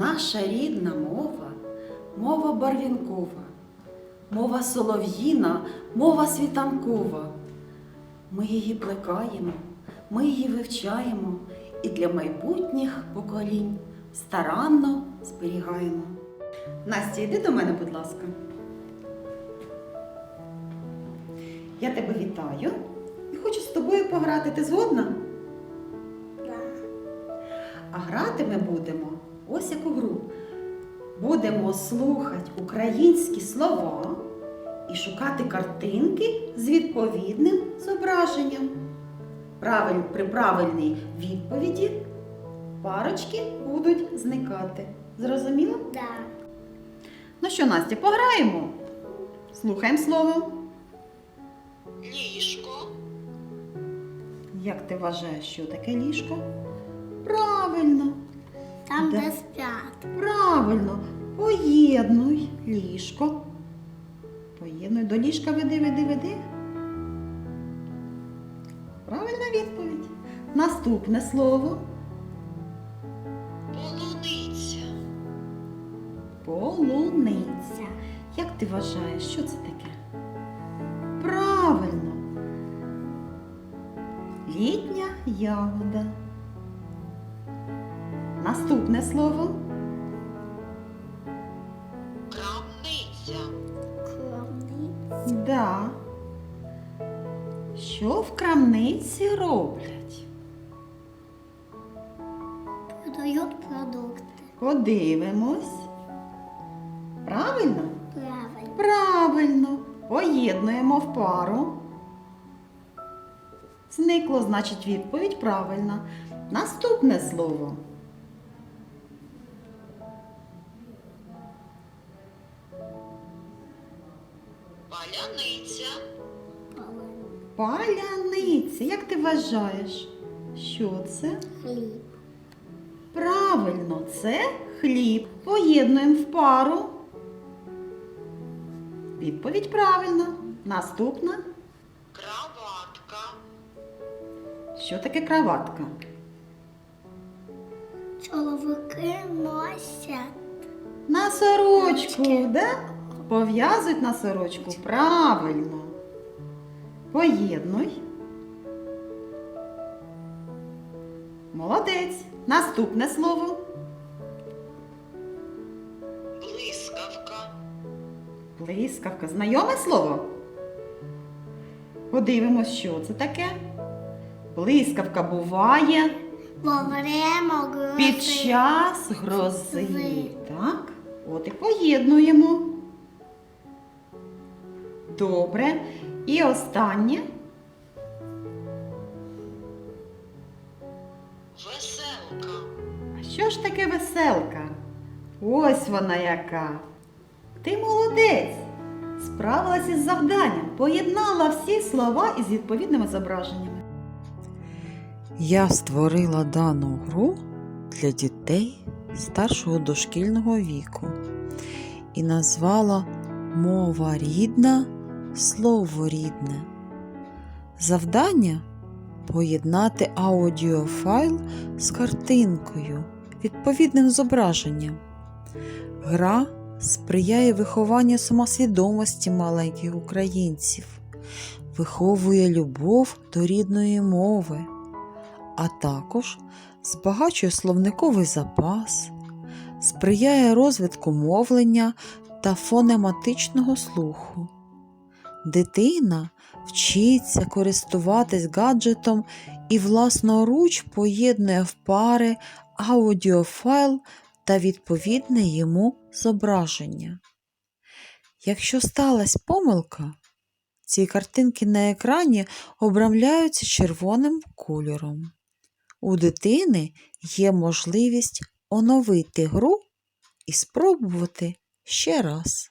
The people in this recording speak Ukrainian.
Наша рідна мова, мова барвінкова, мова солов'їна, мова світанкова. Ми її плекаємо, ми її вивчаємо і для майбутніх поколінь старанно зберігаємо. Настя, йди до мене, будь ласка. Я тебе вітаю і хочу з тобою пограти. Ти згодна? А грати ми будемо ось яку гру. Будемо слухати українські слова і шукати картинки з відповідним зображенням. Правиль, при правильній відповіді парочки будуть зникати. Зрозуміло? Да. Ну що, Настя, пограємо? Слухаємо слово. Ліжко, Як ти вважаєш, що таке ліжко? Правильно, Там, Да. де спять. правильно. Поєднуй ліжко. Поєднуй до ліжка веди, веди, веди. Правильна відповідь. Наступне слово. полуниця, Полуниця. Як ти вважаєш, що це таке? Правильно. Літня ягода. Наступне слово. крамниця, Кромниць. Да. Що в крамниці роблять? Продають продукти. Подивимось. Правильно? Правильно. Правильно. Поєднуємо в пару. Зникло, значить, відповідь правильна. Наступне слово. Паляниця. Паляниця. Як ти вважаєш? Що це? Хліб. Правильно, це хліб. Поєднуємо в пару. Відповідь правильна. Наступна. краватка, Що таке краватка? Чоловіки носять. На сорочку, да? Пов'язують на сорочку. Правильно. Поєднуй. Молодець. Наступне слово. блискавка, Блискавка. Знайоме слово? Подивимось, що це таке. Блискавка буває Во время грози. під час грози. Грози. Так? От і поєднуємо. Добре. І останнє. веселка, А що ж таке веселка? Ось вона яка. Ти молодець. Справилась із завданням, поєднала всі слова із відповідними зображеннями. Я створила дану гру для дітей старшого дошкільного віку і назвала Мова рідна, слово рідне. Завдання поєднати аудіофайл з картинкою, відповідним зображенням. Гра сприяє вихованню самосвідомості маленьких українців, виховує любов до рідної мови а також збагачує словниковий запас, сприяє розвитку мовлення та фонематичного слуху. Дитина вчиться користуватись гаджетом і власноруч поєднує в пари аудіофайл та відповідне йому зображення. Якщо сталася помилка, ці картинки на екрані обрамляються червоним кольором. У дитини є можливість оновити гру і спробувати ще раз.